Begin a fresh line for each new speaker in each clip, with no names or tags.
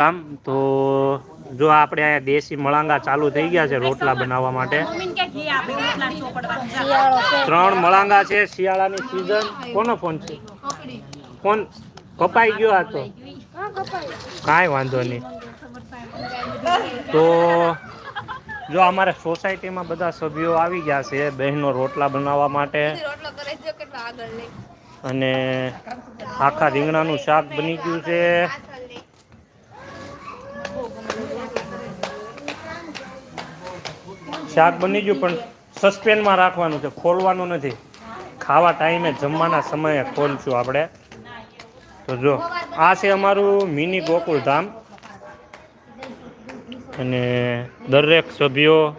આમ તો જો આપણે અહીંયા દેશી મળાંગા ચાલુ થઈ ગયા છે રોટલા બનાવવા માટે. ત્રણ મળાંગા છે શિયાળાની સિઝન કોનો ફોન છે? ફોન કપાઈ ગયો આ તો. કાંઈ વાંધો નહીં. તો જો અમારે સોસાયટીમાં બધા સભ્યો આવી ગયા છે બહેનો રોટલા બનાવવા માટે. અને આખા રીંગણાનું શાક બની ગયું છે. શાક બની ગયું, પણ સસ્પેન્ડમાં રાખવાનું છે, ખોલવાનું નથી. ખાવા ટાઈમે જમવાના સમયે ખોલશું આપણે. તો જો, આ છે અમારું મિની ગોકુળ ધામ અને દરેક સભ્યો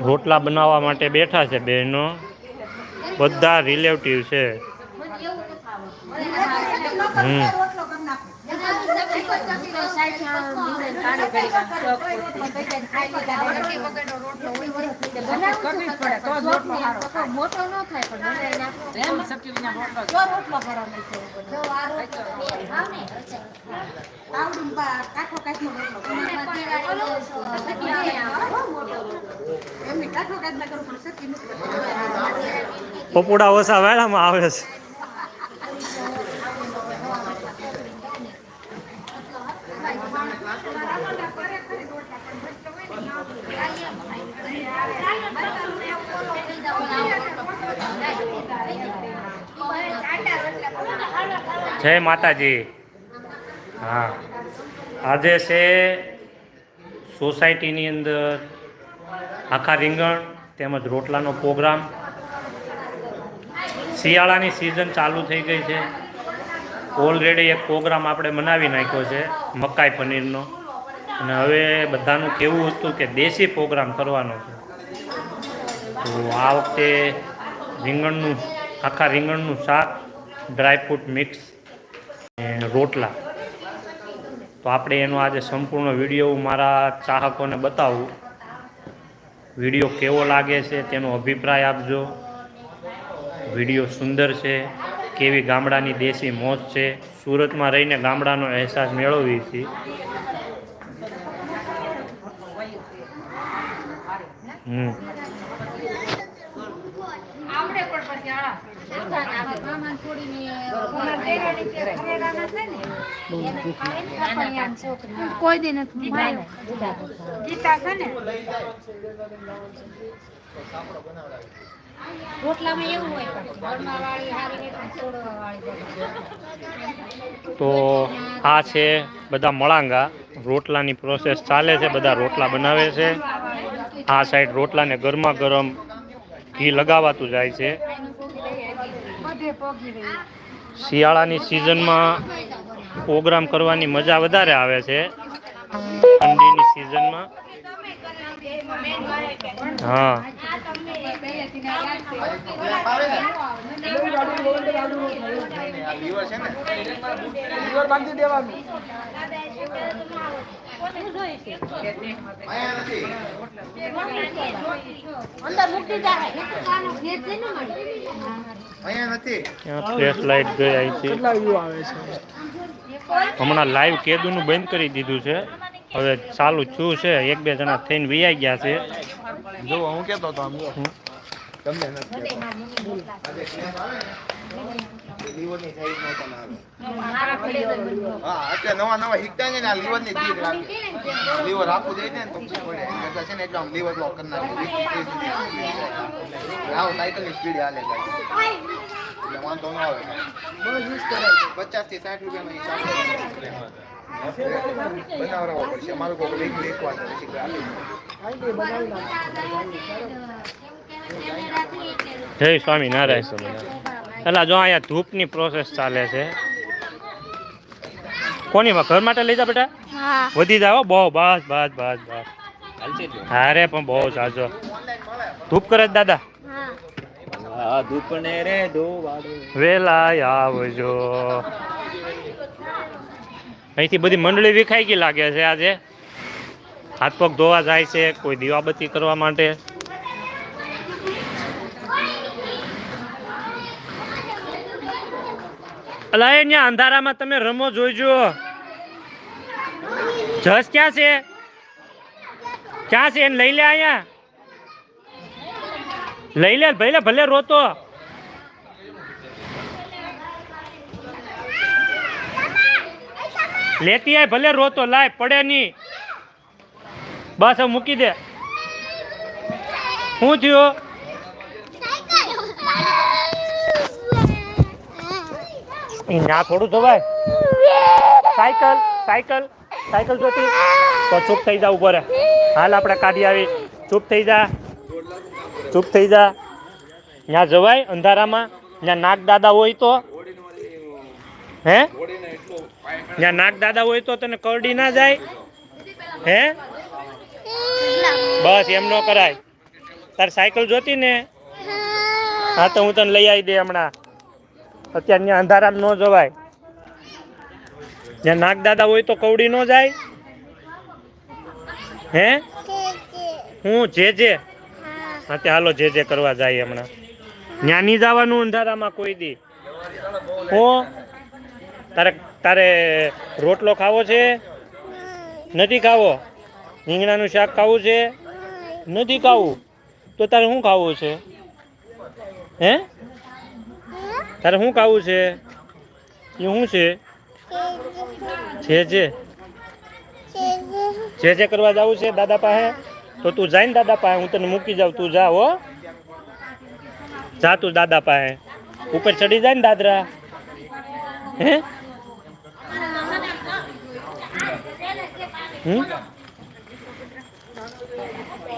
રોટલા બનાવવા માટે બેઠા છે બહેનો. બધા રિલેટિવ છે. હમ.
મોટો ન
ઓછા વેળામાં આવે છે. જય માતાજી. હા. આજે છે સોસાયટીની અંદર આખા રીંગણ તેમજ રોટલાનો પ્રોગ્રામ. શિયાળાની સિઝન ચાલુ થઈ ગઈ છે. ઓલરેડી એક પ્રોગ્રામ આપણે બનાવી નાખ્યો છે, મકાઈ પનીરનો. અને હવે બધાનું કેવું હતું કે દેશી પ્રોગ્રામ કરવાનો છે. તો આ વખતે રીંગણનું, આખા રીંગણનું શાક ડ્રાયફ્રૂટ મિક્સ રોટલા. તો આપણે એનો આજે સંપૂર્ણ વીડિયો મારા ચાહકોને બતાવું. વીડિયો કેવો લાગે છે તેનો અભિપ્રાય આપજો. વીડિયો સુંદર છે, કેવી ગામડાની દેશી મોજ છે, સુરતમાં રહીને ગામડાનો અહેસાસ મેળવીએ છીએ. હમ.
કોઈ દી ગીતા છે ને?
તો આ છે બધા મળાંગા. રોટલાની પ્રોસેસ ચાલે છે, બધા રોટલા બનાવે છે. આ સાઈડ રોટલાને ગરમા ગરમ ઘી લગાવાતું જાય છે. શિયાળાની સિઝનમાં પ્રોગ્રામ કરવાની મજા વધારે આવે છે. ઠંડીની સિઝનમાં. હા.
દેવાનું
હમણાં લાઈવ કેદુનું બંધ કરી દીધું છે. હવે ચાલુ છું છે. એક બે જણા થઈને વિયાઈ ગયા છે.
જો હું કેતો હતો આમ જો.
હમ.
તમને નથી લીવરની સાઈઝ નો તમે આવે હા અત્યારે નવા નવા શીખતા છે ને આ લીવરની બીક લાગે લીવર આખું દઈ દે ને તો પડે એટલે છે ને એટલે આમ લીવર બ્લોક કરી નાખે આવ સાયકલની સ્પીડ હાલે જાય એટલે વાંધો ન આવે. પચાસથી સાઠ રૂપિયામાં બનાવડાવવો પડશે મારું કોઈ લીક લીકવા પછી
જય સ્વામી નારાયણ સ્વામી એટલે જો અહીંયા ધૂપની પ્રોસેસ ચાલે છે. કોની માં? ઘર માટે લઈ જા બેટા. વધી જાવ બહુ બસ બસ બસ બસ. હારે પણ બહુ સાચો. ધૂપ કરે દાદા? વેલા આવજો. અહીંથી બધી મંડળી વિખાઈ ગઈ લાગે છે આજે. હાથ પગ ધોવા જાય છે કોઈ દીવાબત્તી કરવા માટે. અલા અહીંયા અંધારામાં તમે રમો, જોઈજો. જસ ક્યાં છે? ક્યાં છે? એને લઈ લે અહીંયા. લઈ લે, ભલે ભલે રોતો. લેતી આય, ભલે રોતો, લાય, પડે નહીં. બસ, હવે મૂકી દે. શું થયું? ઈ ના થોડું ધોવાય. સાયકલ સાયકલ સાયકલ જોતી. તો ચૂપ થઈ જા, ઊભો હાલ આપણે કાઢી આવી. ચૂપ થઈ જા. ચૂપ થઈ જા. ત્યાં જવાય અંધારામાં. ત્યાં નાગ દાદા હોય તો. હે? ત્યાં નાગ દાદા હોય તો તને કરડી ના જાય. હે? બસ, એમ ન કરાય. તાર સાયકલ જોતી ને? હા, તો હું તને લઈ આવી દે હમણાં. અત્યારે ત્યાં અંધારામાં ન જવાય. જ્યાં નાગદાદા હોય તો કવડી ન જાય. હે? હું, જે જે. હા, તે હાલો જે જે કરવા જાય હમણાં. નહીં જવાનું, અંધારામાં કોઈ દી. હું? તારે તારે રોટલો ખાવો છે? નથી ખાવો? રીંગણાનું શાક ખાવું છે? નથી ખાવું? તો તારે શું ખાવું છે? હે? તારે શું ખાવું છે? એ શું છે? જે જે? જે જે કરવા જવું છે દાદા પાસે, તો તું જાય ને દાદા પાસે, હું તને મૂકી જાઉં, તું જા હો. જા તું દાદા પાસે. ઉપર ચડી જાય ને દાદરા. હે? હમ?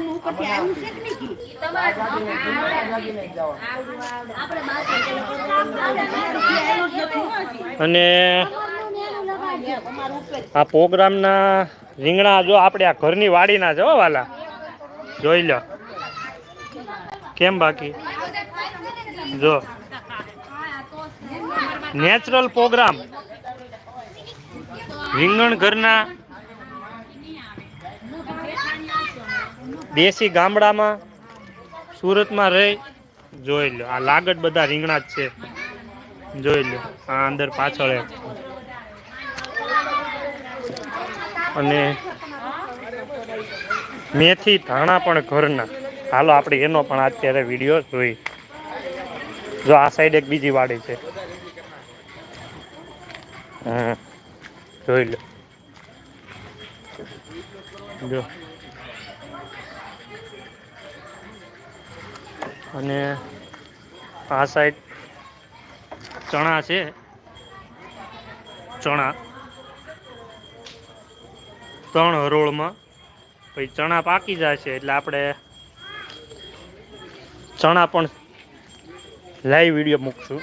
નું
ઉપરથી આવ્યું છે કે નહીં?
અને આ પ્રોગ્રામના રીંગણા જો આપણે આ ઘરની વાડીના છે હો વાલા. જોઈ લો. કેમ બાકી? જો. Natural programme. રીંગણ ઘરના દેશી ગામડામાં સુરતમાં રહી જોઈ લો આ લાગત બધા રીંગણા જ છે. જોઈ લો આ અંદર પાછળ અને મેથી ધાણા પણ ઘરના. હાલો, આપણે એનો પણ અત્યારે વીડિયો જોઈ. જો આ સાઈડ એક બીજી વાડી છે. હમ. જોઈ લો. જો. અને આ સાઈડ ચણા છે. ચણા. ત્રણ હરોળમાં પછી ચણા પાકી જાય છે એટલે આપણે ચણા પણ લાઈવ વીડિયો મૂકશું.